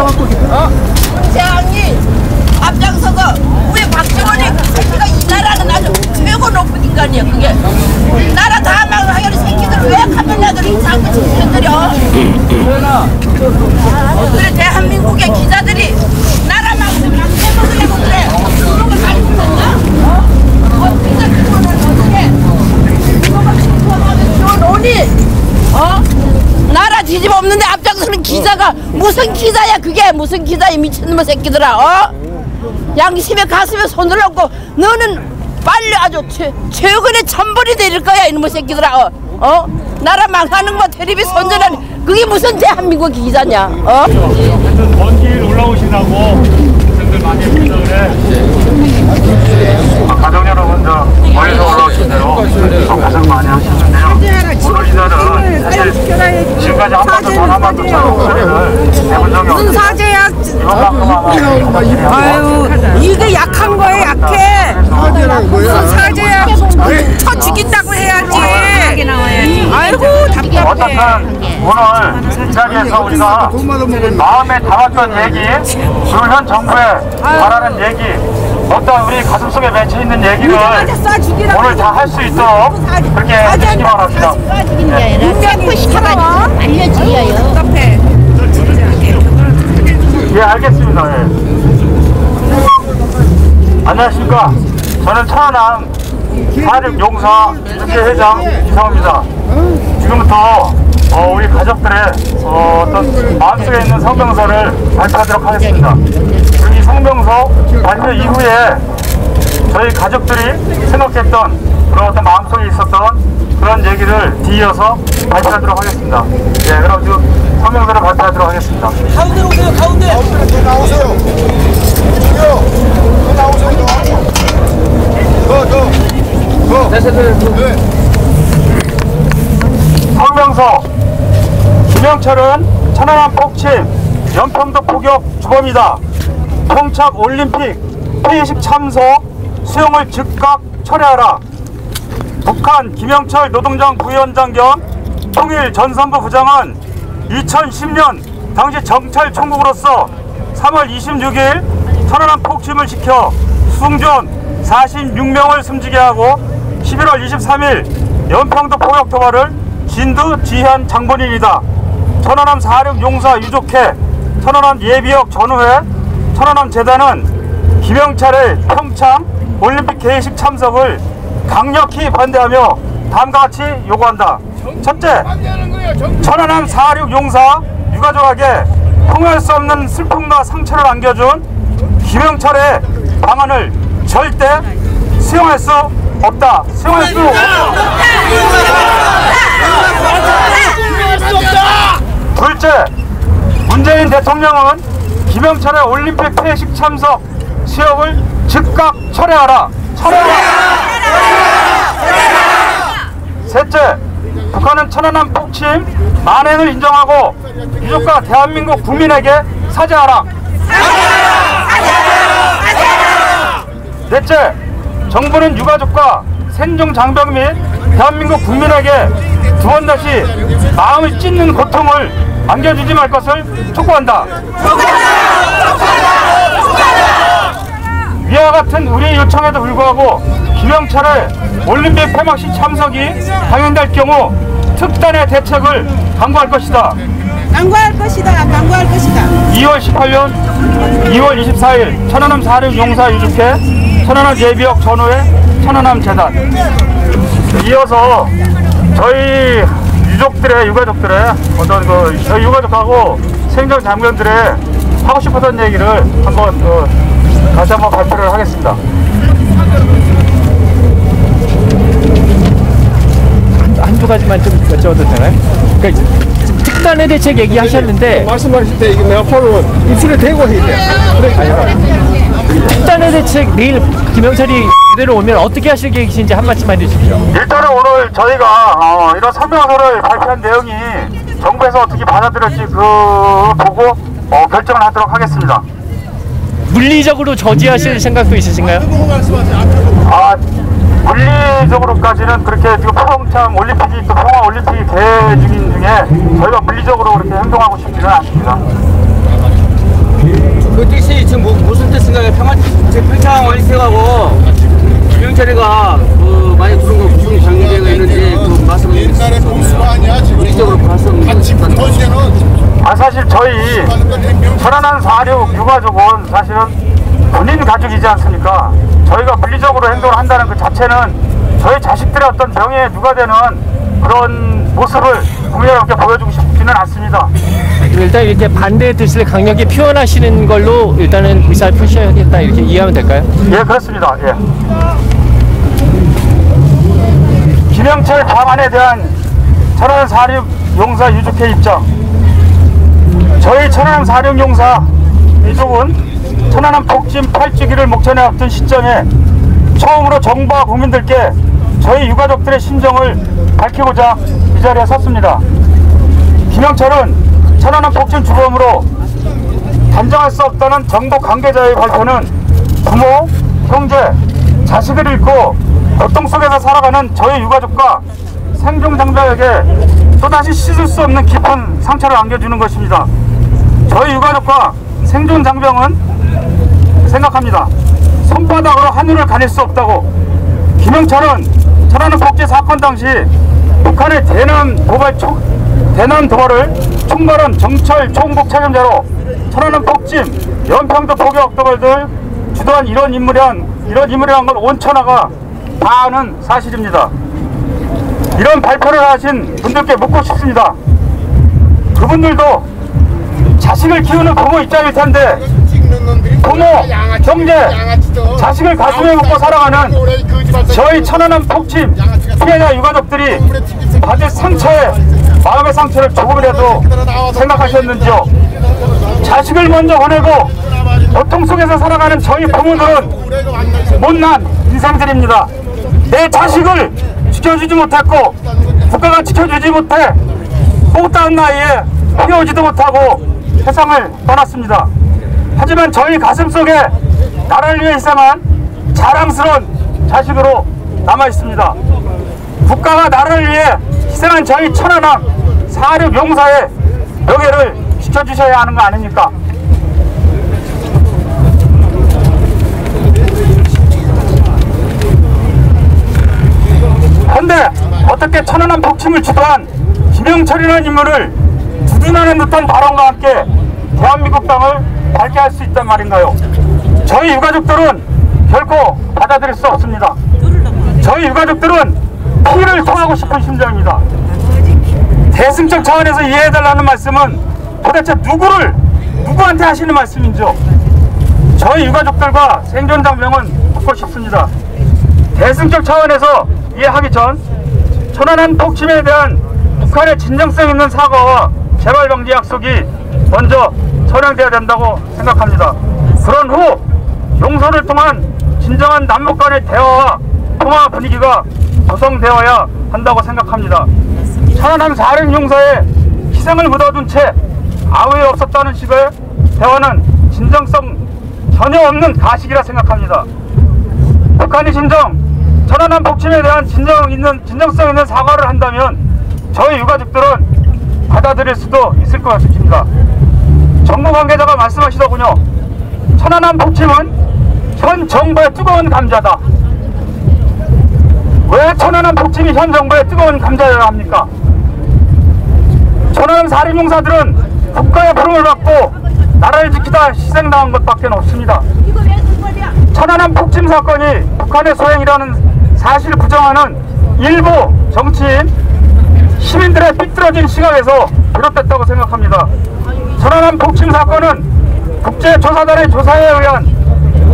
안 받으라고. 어? 문재왕이 앞장서서 우리 박정원이 새끼가 이 나라는 아주 최고 높은 인간이야 그게. 나라 다 망하려는 새끼들 왜 카메라들이 자꾸 지켜들여? 그래 대한민국의 기자들이 나라 망치면 안 해먹으려고 그래. 그런 걸? 어? 어, 기자 그거는 어떻게? 그거가 시원하게 좋은 어? 나라 뒤집 없는데 앞장서는 기자가 무슨 기자야 그게 무슨 기자야 미친놈의 새끼들아 어? 양심에 가슴에 손을 얹고 너는 빨리 아주 최, 최근에 천벌이 내릴 거야 이놈의 새끼들아 어? 어? 나라 망하는 거 텔레비 선전하는 그게 무슨 대한민국 기자냐 어? 하여튼 먼길 올라오시라고 학생들 많이 했다 그래. 가족 여러분 저 멀리서 올라오신 대로 고생 많이 하셨는데요. 오늘 이날은 사실 지금까지 한 무슨? 이번만큼은 아유, 이게 약한 거에 약해. 무슨 사죄야? 쳐 죽인다고 해야지. 아이고 답답해. 오늘 이 자리에서 우리가 마음에 담았던 얘기, 그리고 현 정부에 바라는 얘기, 어떤 우리 가슴속에 맺혀 있는 얘기를. 오늘 다 할 수 있도록 그렇게 해주시기 바랍니다. 분명히 시켜가지고 알려드려요 답답해. 예, 알겠습니다. 예. 안녕하십니까. 저는 천안함 사립용사 유재회장 이상호입니다. 지금부터 어, 우리 가족들의 어, 어떤 마음속에 있는 성명서를 발표하도록 하겠습니다. 그리고 이 성명서 발표 이후에 저희 가족들이 생각했던 그런 어떤 마음속에 있었던 그런 얘기를 뒤이어서 발표하도록 하겠습니다. 예, 그럼 지금 성명서를 발표하도록 하겠습니다. 가운데로 오세요 가운데 더 나오세요 더 나오세요 더더더 네. 성명서 김영철은 천안함 폭침 연평도 포격 주범이다 평착 올림픽 회의식 참석 수용을 즉각 철회하라 북한 김영철 노동당 부위원장 겸 통일 전선부 부장은 2010년 당시 정찰 총국으로서 3월 26일 천안함 폭침을 지켜 수중전 46명을 숨지게 하고 11월 23일 연평도 포격 도발을 진두 지현 장본인이다. 천안함 사륙 용사 유족회, 천안함 예비역 전후회, 천안함 재단은 김영철의 평창 올림픽 개회식 참석을 강력히 반대하며 다음과 같이 요구한다. 첫째, 천안함 사륙 용사 유가족에게 통할 수 없는 슬픔과 상처를 안겨준 김영철의 방안을 절대 수용할 수 없다. 수용할 수 둘째, 문재인 대통령은 김영철의 올림픽 폐식 참석 수용을 즉각 철회하라. 철회하라. 셋째, 북한은 천안함 폭침 만행을 인정하고 유족과 대한민국 국민에게 사죄하라. 넷째, 정부는 유가족과 생존 장병 및 대한민국 국민에게 두 번 다시 마음을 찢는 고통을 안겨주지 말 것을 촉구한다. 위와 같은 우리의 요청에도 불구하고 김영철의 올림픽 폐막식 참석이 당연될 경우 특단의 대책을 강구할 것이다. 강구할 것이다. 강구할 것이다. 2월 18년 2월 24일 천안함 사륙 용사 유족회 천안함 예비역 전후회 천안함 재단 이어서 저희 유족들의 유가족들의 어떤 그 저희 유가족하고 생존 장병들의 하고 싶었던 얘기를 한번 그 다시 한번 발표를 하겠습니다. 한두 가지만 좀 여쭤봐도 되나요? 그러니까 지금 특단의 대책 얘기하셨는데 말씀하실 때 이게 내가 폰을 입술에 대고 해야 돼특 단의 대책 내일 김영철이 그대로 오면 어떻게 하실 계획이신지 한 말씀만 해주십시오. 일단은 오늘 저희가 어, 이런 성명서를 발표한 내용이 정부에서 어떻게 받아들일지 그 보고 어, 결정을 하도록 하겠습니다. 물리적으로 저지하실 생각도 있으신가요? 아 물리적으로까지는 그렇게 지금 평창 올림픽이 또 평화 올림픽이 대회 중인 중에 저희가 물리적으로 그렇게 행동하고 싶지는 않습니다. 그 뜻이 지금 뭐, 무슨 뜻인가요? 평화, 제 평창 월세하고 김영철이가 그 많이 들은 거 무슨 관계가 있는지 그 말씀을 옛날에 봉수가 아니야 지금 우리적으로 봤었는데 같이 아 사실 저희 천안한 46 유가족은 사실은 본인 가족이지 않습니까? 저희가 물리적으로 행동을 한다는 그 자체는 저희 자식들의 어떤 명예에 누가 되는 그런 모습을 국민여러분께 보여주고 싶지는 않습니다. 일단 이렇게 반대의 뜻을 강력히 표현하시는 걸로 일단은 의사를 표시하겠다 이렇게 이해하면 될까요? 예, 그렇습니다. 예. 김영철 방안에 대한 천안 사륙 용사 유족회 입장. 저희 천안 사륙 용사 유족은 천안함 복진 8주기를 목전에 앞둔 시점에 처음으로 정부와 국민들께 저희 유가족들의 심정을 밝히고자 이 자리에 섰습니다. 김영철은 천안함 복진 주범으로 단정할 수 없다는 정부 관계자의 발표는 부모, 형제, 자식을 잃고 고통 속에서 살아가는 저희 유가족과 생존 장자에게 또다시 씻을 수 없는 깊은 상처를 안겨주는 것입니다. 저희 유가족과 생존 장병은 생각합니다. 손바닥으로 하늘을 가릴 수 없다고 김영철은 천안함 복제 사건 당시 북한의 대남 도발 총 대남 도발을 총괄한 정철 총국 책임자로 천안함 폭짐, 연평도 포격 도발들 주도한 이런 인물이란 이런 인물이란 걸 온천하가 다 아는 사실입니다. 이런 발표를 하신 분들께 묻고 싶습니다. 그분들도 자식을 키우는 부모 입장일 텐데 부모, 양아치죠. 자식을 가슴에 묻고 살아가는 저희 천안함 폭침 피해자 유가족들이 받을 상처에 마음의 상처를 조금이라도 생각하셨는지요? 자식을 먼저 보내고 고통 속에서 살아가는 저희 부모들은 못난 인생들입니다. 내 자식을 지켜주지 못했고 국가가 지켜주지 못해 못다한 나이에 피우지도 못하고 세상을 떠났습니다. 하지만 저희 가슴 속에 나라를 위해 희생한 자랑스러운 자식으로 남아 있습니다. 국가가 나라를 위해 희생한 저희 천안함 사륙 용사의 명예를 지켜주셔야 하는 거 아닙니까? 그런데 어떻게 천안함 폭침을 주도한 김영철이라는 인물을 두둔하는 듯한 발언과 함께 대한민국 땅을 밝게 할 수 있단 말인가요? 저희 유가족들은 결코 받아들일 수 없습니다. 저희 유가족들은 피를 토하고 싶은 심정입니다. 대승적 차원에서 이해해달라는 말씀은 도대체 누구를 누구한테 하시는 말씀인지요? 저희 유가족들과 생존 장병은 듣고 싶습니다. 대승적 차원에서 이해하기 전 천안함 폭침에 대한 북한의 진정성 있는 사과와 재발 방지 약속이 먼저 선행돼야 된다고 생각합니다. 그런 후 용서를 통한 진정한 남북 간의 대화와 통화 분위기가 조성되어야 한다고 생각합니다. 천안함 사령 용사의 희생을 묻어둔 채일 없었다는 식의 대화는 진정성 전혀 없는 가식이라 생각합니다. 북한이 진정 천안함 폭침에 대한 진정 있는 진정성 있는 사과를 한다면 저희 유가족들은 받아들일 수도 있을 것 같습니다. 정부 관계자가 말씀하시더군요. 천안함 폭침은 현 정부의 뜨거운 감자다. 왜 천안함 폭침이 현 정부의 뜨거운 감자여야 합니까? 천안함 사립용사들은 국가의 부름을 받고 나라를 지키다 희생당한 것밖에 없습니다. 천안함 폭침 사건이 북한의 소행이라는 사실을 부정하는 일부 정치인 시민들의 삐뚤어진 시각에서 비롯됐다고 생각합니다. 천안함 폭침 사건은 국제조사단의 조사에 의한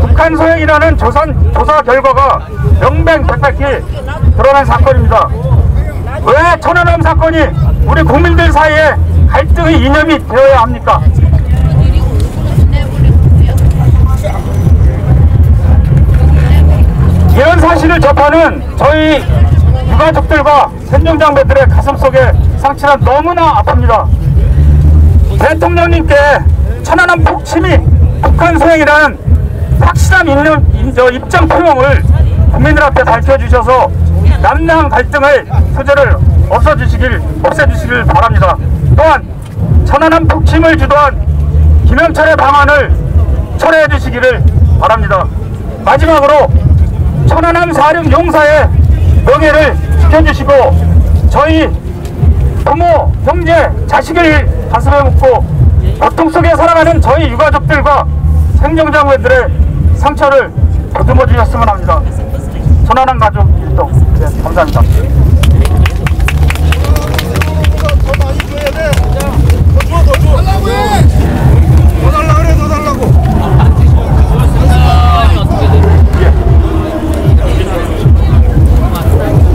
북한 소행이라는 조산, 조사 결과가 명명백백히 드러난 사건입니다. 왜 천안함 사건이 우리 국민들 사이에 갈등의 이념이 되어야 합니까? 이런 사실을 접하는 저희 유가족들과 생존장배들의 가슴속에 상처가 너무나 아픕니다. 대통령님께 천안함 폭침이 북한 소행이라는 확실한 입장 표명을 국민들 앞에 밝혀주셔서 남남 갈등의 소재를 없어주시길 없애주시길 바랍니다. 또한 천안함 폭침을 주도한 김영철의 방안을 철회해 주시기를 바랍니다. 마지막으로 천안함 사령 용사의 명예를 지켜주시고 저희 부모, 형제, 자식을 가슴에 묻고 고통 속에 살아가는 저희 유가족들과 생존자분들의 상처를 보듬어 주셨으면 합니다. 천안함 가족 일동 네, 감사합니다.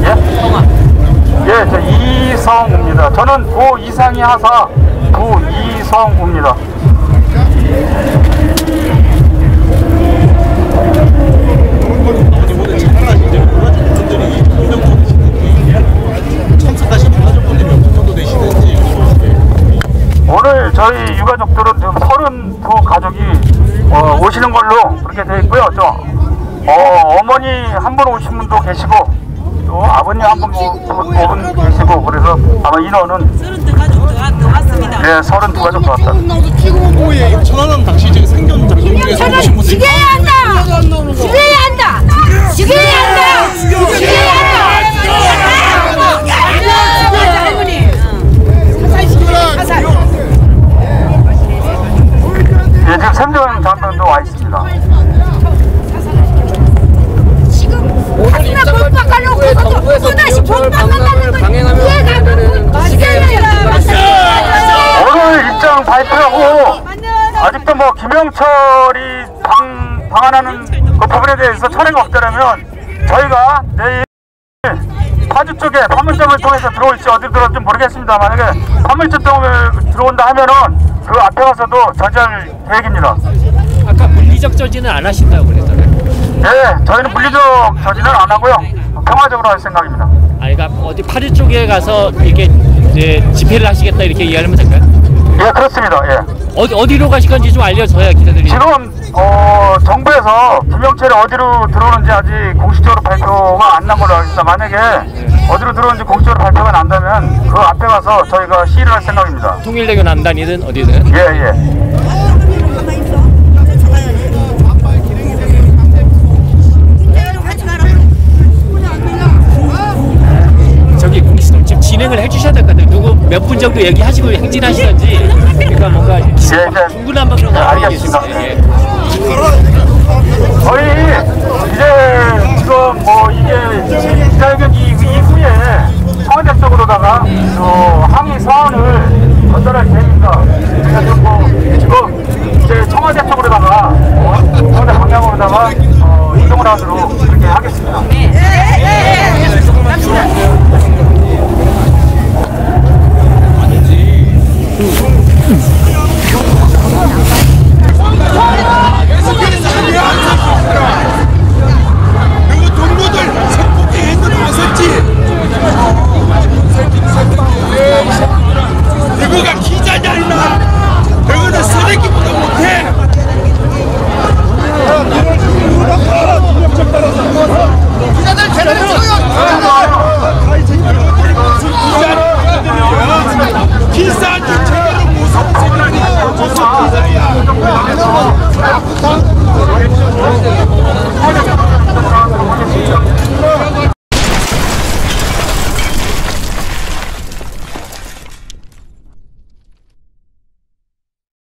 예? 예, 저 이성우입니다. 저는 고 이상희 하사 고 이성우입니다. 저희 유가족들은 지금 32 가족이 어, 오시는 걸로 그렇게 되어 있고요. 저 어, 어머니 한 분 오신 분도 계시고 또 아버님 한분 분 계시고 그래서 아마 인원은 서른두 가족도 더 왔습니다. 예, 32 가족 도 왔다. 찍으면 뭐해. 천안함 당시 지금 생존 장병에서 오신 분들. 아직도 뭐 김영철이 방, 방한하는 그 부분에 대해서 철회가 없다면 저희가 내일 파주 쪽에 판문점을 통해서 들어올지 어디 들어올지 모르겠습니다. 만약에 판문점을 들어온다 하면은 그 앞에 가서도 저지할 계획입니다. 아까 물리적 저지는 안 하신다고 그랬잖아요. 예, 저희는 물리적 저지는 안 하고요. 평화적으로 할 생각입니다. 아, 그러니까 어디 파주 쪽에 가서 이렇게 이제 집회를 하시겠다 이렇게 이해하면 될까요? 예, 그렇습니다. 예. 어디 어디로 가실 건지 좀 알려줘야 기자들이. 지금 어, 정부에서 김영철이 어디로 들어오는지 아직 공식적으로 발표가 안 난 걸로 알고 있습니다. 만약에 어디로 들어오는지 공식적으로 발표가 난다면 그 앞에 가서 저희가 시위를 할 생각입니다. 통일대교 남단이든 어디든. 예, 예. 저기 공시동 지금 진행을 해주셔야 될 것 같아요. 몇 분 정도 얘기하시고 행진하시던지 그러니까 뭔가 중구난 방 그런 거 알고 계시고 예. 예. 저희 예, 예. 이제 지금 뭐 이게 이탈격 이후에 청와대 쪽으로다가 어, 항의 사안을 전달할 테니까 그래가지고 지금 이제 청와대 쪽으로다가 어, 청와대 방향으로다가 어, 이동을 하도록 그렇게 하겠습니다.